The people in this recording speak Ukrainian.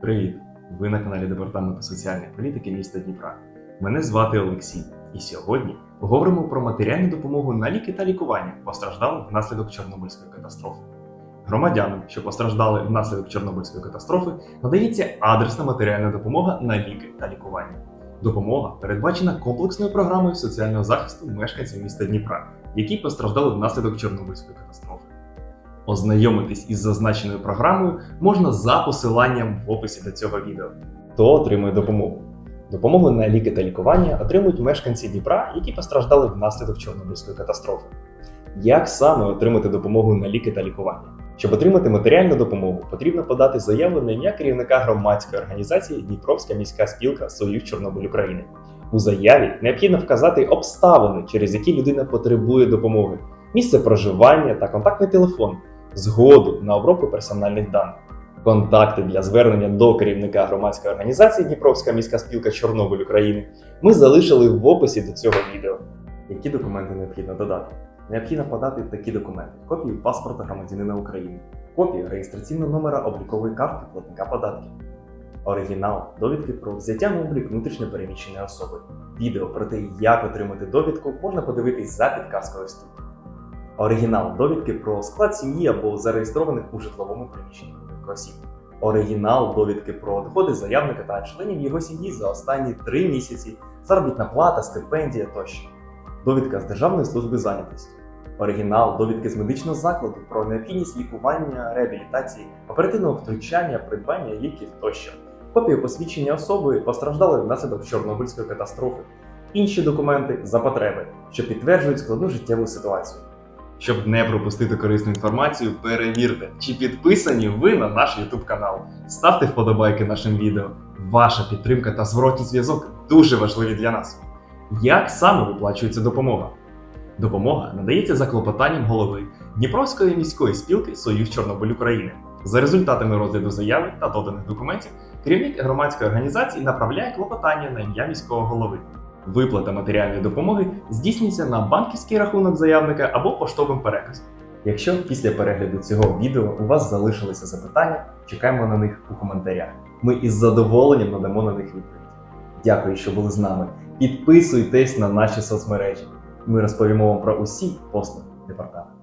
Привіт! Ви на каналі Департаменту соціальної політики міста Дніпра. Мене звати Олексій, і сьогодні поговоримо про матеріальну допомогу на ліки та лікування постраждалим внаслідок Чорнобильської катастрофи. Громадянам, що постраждали внаслідок Чорнобильської катастрофи, надається адресна матеріальна допомога на ліки та лікування. Допомога передбачена комплексною програмою соціального захисту мешканців міста Дніпра, які постраждали внаслідок Чорнобильської катастрофи. Ознайомитись із зазначеною програмою можна за посиланням в описі до цього відео. Хто отримує допомогу? Допомогу на ліки та лікування отримують мешканці Дніпра, які постраждали внаслідок Чорнобильської катастрофи. Як саме отримати допомогу на ліки та лікування? Щоб отримати матеріальну допомогу, потрібно подати заяву на ім'я керівника громадської організації Дніпровська міська спілка Союз Чорнобиль України. У заяві необхідно вказати обставини, через які людина потребує допомоги, місце проживання та контактний телефон, згоду на обробку персональних даних. Контакти для звернення до керівника громадської організації Дніпровська міська спілка Чорнобиль України ми залишили в описі до цього відео. Які документи необхідно додати? Необхідно подати такі документи: копію паспорта громадянина України, копію реєстраційного номера облікової картки платника податків, оригінал довідки про взяття на облік внутрішньопереміщеної особи. Відео про те, як отримати довідку, можна подивитись за підказкою тут. Оригінал довідки про склад сім'ї або зареєстрованих у житловому приміщенні осіб. Оригінал довідки про доходи заявника та членів його сім'ї за останні три місяці, заробітна плата, стипендія тощо. Довідка з Державної служби зайнятості. Оригінал довідки з медичного закладу про необхідність лікування, реабілітації, оперативного втручання, придбання ліків тощо. Копію посвідчення особи постраждалої внаслідок Чорнобильської катастрофи. Інші документи за потреби, що підтверджують складну життєву ситуацію. Щоб не пропустити корисну інформацію, перевірте, чи підписані ви на наш YouTube канал. Ставте вподобайки нашим відео. Ваша підтримка та зворотній зв'язок дуже важливі для нас. Як саме виплачується допомога? Допомога надається за клопотанням голови Дніпровської міської спілки Союз Чорнобиль України. За результатами розгляду заяви та доданих документів, керівник громадської організації направляє клопотання на ім'я міського голови. Виплата матеріальної допомоги здійснюється на банківський рахунок заявника або поштовим переказом. Якщо після перегляду цього відео у вас залишилися запитання, чекаємо на них у коментарях. Ми із задоволенням надамо на них відповідь. Дякую, що були з нами. Підписуйтесь на наші соцмережі. Ми розповімо вам про усі послуги департаменту.